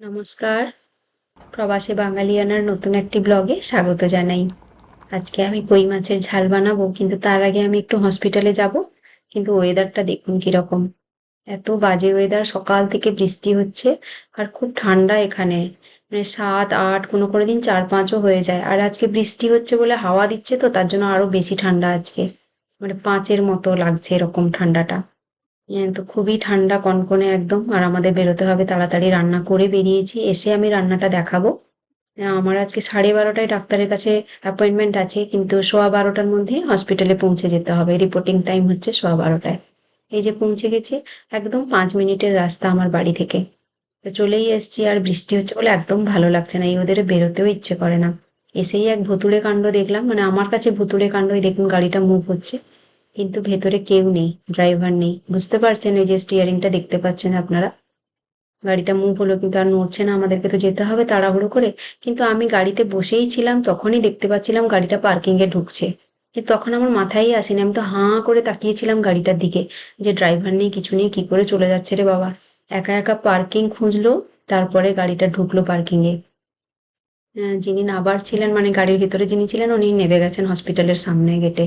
নমস্কার। প্রবাসী বাঙালিয়ানার নতুন একটি ব্লগে স্বাগত জানাই। আজকে আমি কই মাছের ঝাল বানাবো, কিন্তু তার আগে আমি একটু হসপিটালে যাব, কিন্তু ওয়েদারটা দেখুন কীরকম। এত বাজে ওয়েদার, সকাল থেকে বৃষ্টি হচ্ছে, আর খুব ঠান্ডা এখানে। মানে সাত, আট, কোনো কোনো দিন চার, পাঁচও হয়ে যায়। আর আজকে বৃষ্টি হচ্ছে বলে হাওয়া দিচ্ছে তো, তার জন্য আরও বেশি ঠান্ডা আজকে। মানে পাঁচের মতো লাগছে এরকম ঠান্ডাটা। তো খুবই ঠান্ডা কনকনে একদম, আর আমাদের বেরোতে হবে, তাড়াতাড়ি রান্না করে বেরিয়েছি, এসে আমি রান্নাটা দেখাবো। আমার আজকে সাড়ে বারোটায় ডাক্তারের কাছে অ্যাপয়েন্টমেন্ট আছে, কিন্তু সোয়া বারোটার মধ্যে হসপিটালে পৌঁছে যেতে হবে রিপোর্টিং টাইম হচ্ছে সোয়া বারোটায়। এই যে পৌঁছে গেছে, একদম পাঁচ মিনিটের রাস্তা আমার বাড়ি থেকে। তো চলেই এসছি, আর বৃষ্টি হচ্ছে বলে একদম ভালো লাগছে না, এই ওদের বেরোতেও ইচ্ছে করে না। এসেই এক ভুতুড়ে কাণ্ড দেখলাম মানে আমার কাছে ভুতুড়ে কাণ্ডই দেখুন, গাড়িটা মুভ হচ্ছে। কিন্তু ভেতরে কেউ নেই, ড্রাইভার নেই। বুঝতে পারছেন ওই যে স্টিয়ারিংটা দেখতে পাচ্ছেন আপনারা? গাড়িটা মুভ হলো কিন্তু আর নড়ছে না, আমাদেরকে তো যেতে হবে তাড়াহুড়ো করে। কিন্তু আমি গাড়িতে বসেই ছিলাম, তখনই দেখতে পাচ্ছিলাম গাড়িটা পার্কিং এ ঢুকছে। কিন্তু তখন আমার মাথায় আসেনি, আমি তো হাঁ করে তাকিয়েছিলাম গাড়িটার দিকে। যে ড্রাইভার নেই, কিছু নেই, কি করে চলে যাচ্ছে রে বাবা? একা একা পার্কিং খুঁজলো, তারপরে গাড়িটা ঢুকলো পার্কিং এ। যিনি নাবার ছিলেন মানে গাড়ির ভিতরে যিনি ছিলেন উনি নেমে গেছেন হসপিটালের সামনে গেটে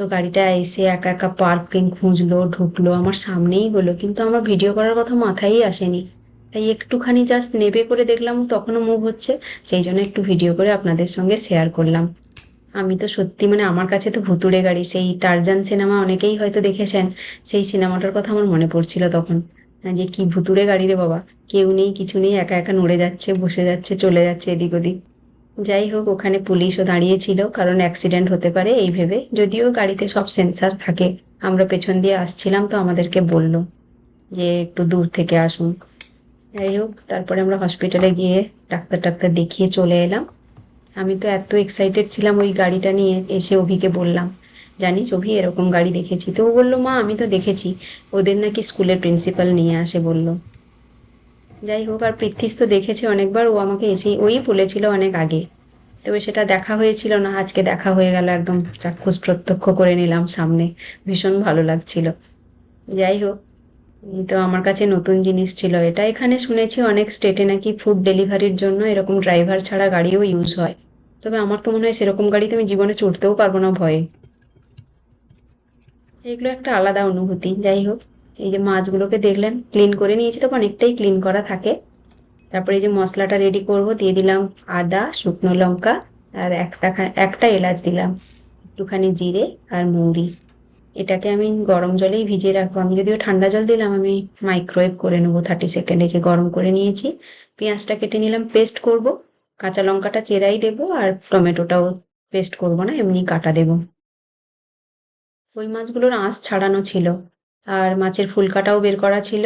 তো গাড়িটা এসে একা একা পার্কিং খুঁজলো ঢুকলো আমার সামনেই হলো কিন্তু আমার ভিডিও করার কথা মাথায় আসেনি। তাই একটুখানি জাস্ট নেবে করে দেখলাম তখনও মুভ হচ্ছে সেই জন্য একটু ভিডিও করে আপনাদের সঙ্গে শেয়ার করলাম। আমি তো সত্যি মানে আমার কাছে তো ভুতুড়ে গাড়ি সেই টারজান সিনেমা অনেকেই হয়তো দেখেছেন সেই সিনেমাটার কথা আমার মনে পড়ছিল তখন। হ্যাঁ, যে কি ভুতুড়ে গাড়ি রে বাবা কেউ নেই কিছু নেই একা একা নড়ে যাচ্ছে বসে যাচ্ছে চলে যাচ্ছে এদিক ওদিক। যাই হোক, ওখানে পুলিশও দাঁড়িয়েছিল, কারণ অ্যাক্সিডেন্ট হতে পারে, এই ভেবে। যদিও গাড়িতে সব সেন্সার থাকে। আমরা পেছন দিয়ে আসছিলাম তো আমাদেরকে বলল যে একটু দূর থেকে আসুন। যাই হোক, তারপরে আমরা হসপিটালে গিয়ে ডাক্তার টাক্তার দেখিয়ে চলে এলাম। আমি তো এত এক্সাইটেড ছিলাম ওই গাড়িটা নিয়ে, এসে অভিকে বললাম, জানিস অভি, এরকম গাড়ি দেখেছি। তো ও বলল, মা, আমি তো দেখেছি। ওদের নাকি স্কুলের প্রিন্সিপাল নিয়ে আসে বলল। যাই হোক আর পৃথ্বীশ তো দেখেছে অনেকবার, ও আমাকে এসেই, ওই বলেছিল অনেক আগে। তবে সেটা দেখা হয়েছিল না, আজকে দেখা হয়ে গেল একদম চাক্ষুষ প্রত্যক্ষ করে নিলাম সামনে। ভীষণ ভালো লাগছিল। যাই হোক তো আমার কাছে নতুন জিনিস ছিল। এটা এখানে শুনেছি অনেক স্টেটে নাকি ফুড ডেলিভারির জন্য এরকম ড্রাইভার ছাড়া গাড়িও ইউজ হয়। তবে আমার তো মনে হয় সেরকম গাড়িতে আমি জীবনে চড়তেও পারব না ভয়ে। এগুলো একটা আলাদা অনুভূতি। যাই হোক এই যে মাছগুলোকে দেখলেন ক্লিন করে নিয়েছি তো, অনেকটাই ক্লিন করা থাকে। তারপরে এই যে মশলাটা রেডি করব, দিয়ে দিলাম আদা, শুকনো লঙ্কা, আর একটা একটা এলাচ দিলাম, একটুখানি জিরে আর মৌরি এটাকে আমি গরম জলেই ভিজিয়ে রাখব। আমি যদিও ঠান্ডা জল দিলাম, আমি মাইক্রোওয়েভ করে নেব থার্টি সেকেন্ডে যে গরম করে নিয়েছি। পেঁয়াজটা কেটে নিলাম পেস্ট করব। কাঁচা লঙ্কাটা চেরাই দেবো আর টমেটোটাও পেস্ট করব না, এমনি কাটা দেবো। ওই মাছগুলোর আঁশ ছাড়ানো ছিল। আর মাছের ফুলকাটাও বের করা ছিল,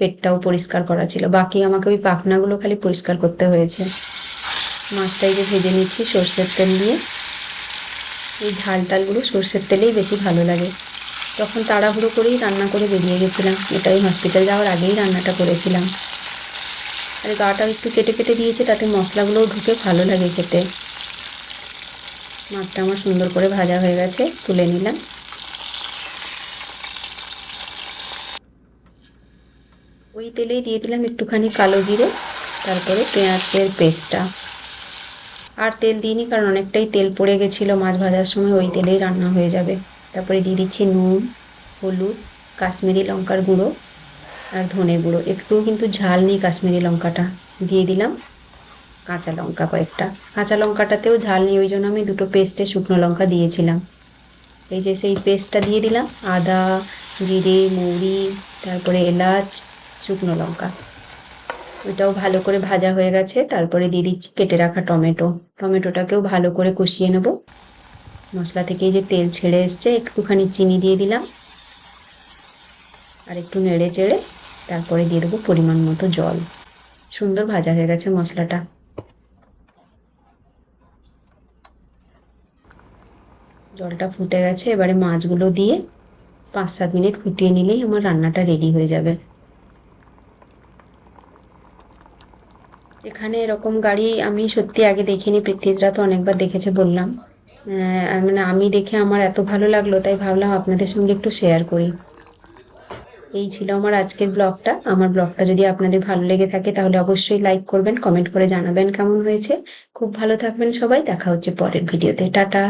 পেটটাও পরিষ্কার করা ছিল। বাকি আমাকে ওই পাখনাগুলো খালি পরিষ্কার করতে হয়েছে। মাছটাই যে ভেজে নিচ্ছি সর্ষের তেল দিয়ে। এই ঝাল টালগুলো সর্ষের তেলেই বেশি ভালো লাগে। তখন তাড়াহুড়ো করেই রান্না করে বেরিয়ে গেছিলাম। এটাই হসপিটাল যাওয়ার আগেই রান্নাটা করেছিলাম। আর গাটাও একটু কেটে কেটে দিয়েছে, তাতে মশলাগুলোও ঢুকে ভালো লাগে খেতে। মাছটা আমার সুন্দর করে ভাজা হয়ে গেছে, তুলে নিলাম। ওই তেলেই দিয়ে দিলাম একটুখানি কালো জিরে, তারপরে পেঁয়াজের পেস্টটা। আর তেল দিইনি কারণ অনেকটাই তেল পড়ে গেছিল মাছ ভাজার সময়, ওই তেলেই রান্না হয়ে যাবে। তারপরে দিয়ে দিচ্ছি নুন, হলুদ, কাশ্মীরি লঙ্কার গুঁড়ো আর ধনে গুঁড়ো। একটুও কিন্তু ঝাল নেই কাশ্মীরি লঙ্কাটা। দিয়ে দিলাম কাঁচা লঙ্কা কয়েকটা। কাঁচা লঙ্কাটাতেও ঝাল নেই, ওই জন্য আমি দুটো পেস্টে শুকনো লঙ্কা দিয়েছিলাম। এই যে সেই পেস্টটা দিয়ে দিলাম, আদা, জিরে, মৌরি, তারপরে এলাচ শুকনো লঙ্কা। ওইটাও ভালো করে ভাজা হয়ে গেছে। তারপরে দিয়ে দিচ্ছি কেটে রাখা টমেটো। টমেটোটাকেও ভালো করে কষিয়ে নেব। মশলা থেকে যে তেল ছেড়ে এসছে, একটুখানি চিনি দিয়ে দিলাম। আর একটু নেড়ে চেড়ে তারপরে দিয়ে দেবো পরিমাণ মতো জল। সুন্দর ভাজা হয়ে গেছে মশলাটা। জলটা ফুটে গেছে। এবারে মাছগুলো দিয়ে পাঁচ সাত মিনিট ফুটিয়ে নিলেই আমার রান্নাটা রেডি হয়ে যাবে। এখানে এরকম গাড়ি আমি সত্যি আগে দেখিনি, পৃথ্বীজরা তো অনেকবার দেখেছে বললাম। মানে আমি দেখে আমার এত ভালো লাগল, তাই ভাবলাম আপনাদের সঙ্গে একটু শেয়ার করি। এই ছিল আমার আজকের ব্লগটা আমার ব্লগটা যদি আপনাদের ভালো লেগে থাকে, তাহলে অবশ্যই লাইক করবেন কমেন্ট করে জানাবেন কেমন হয়েছে। খুব ভালো থাকবেন সবাই, দেখা হচ্ছে পরের ভিডিওতে টাটা!